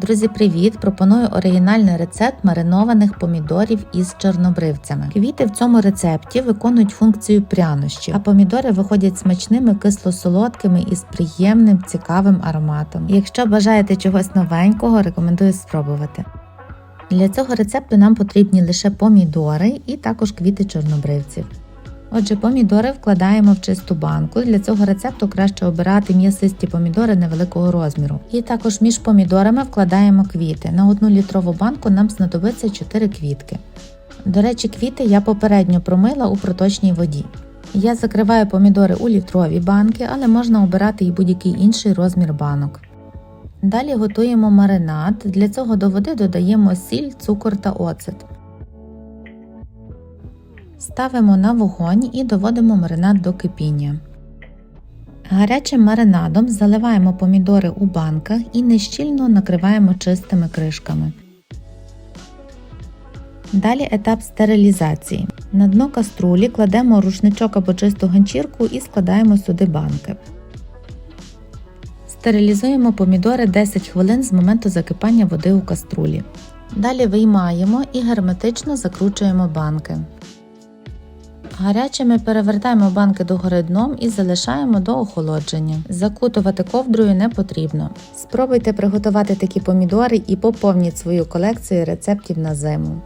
Друзі, привіт! Пропоную оригінальний рецепт маринованих помідорів із чорнобривцями. Квіти в цьому рецепті виконують функцію прянощів, а помідори виходять смачними кисло-солодкими і з приємним цікавим ароматом. Якщо бажаєте чогось новенького, рекомендую спробувати. Для цього рецепту нам потрібні лише помідори і також квіти чорнобривців. Отже, помідори вкладаємо в чисту банку. Для цього рецепту краще обирати м'ясисті помідори невеликого розміру. І також між помідорами вкладаємо квіти. На 1 літрову банку нам знадобиться 4 квітки. До речі, квіти я попередньо промила у проточній воді. Я закриваю помідори у літрові банки, але можна обирати і будь-який інший розмір банок. Далі готуємо маринад. Для цього до води додаємо сіль, цукор та оцет. Ставимо на вогонь і доводимо маринад до кипіння. Гарячим маринадом заливаємо помідори у банках і нещільно накриваємо чистими кришками. Далі етап стерилізації. На дно каструлі кладемо рушничок або чисту ганчірку і складаємо сюди банки. Стерилізуємо помідори 10 хвилин з моменту закипання води у каструлі. Далі виймаємо і герметично закручуємо банки. Гарячими перевертаємо банки догори дном і залишаємо до охолодження. Закутувати ковдрою не потрібно. Спробуйте приготувати такі помідори і поповніть свою колекцію рецептів на зиму.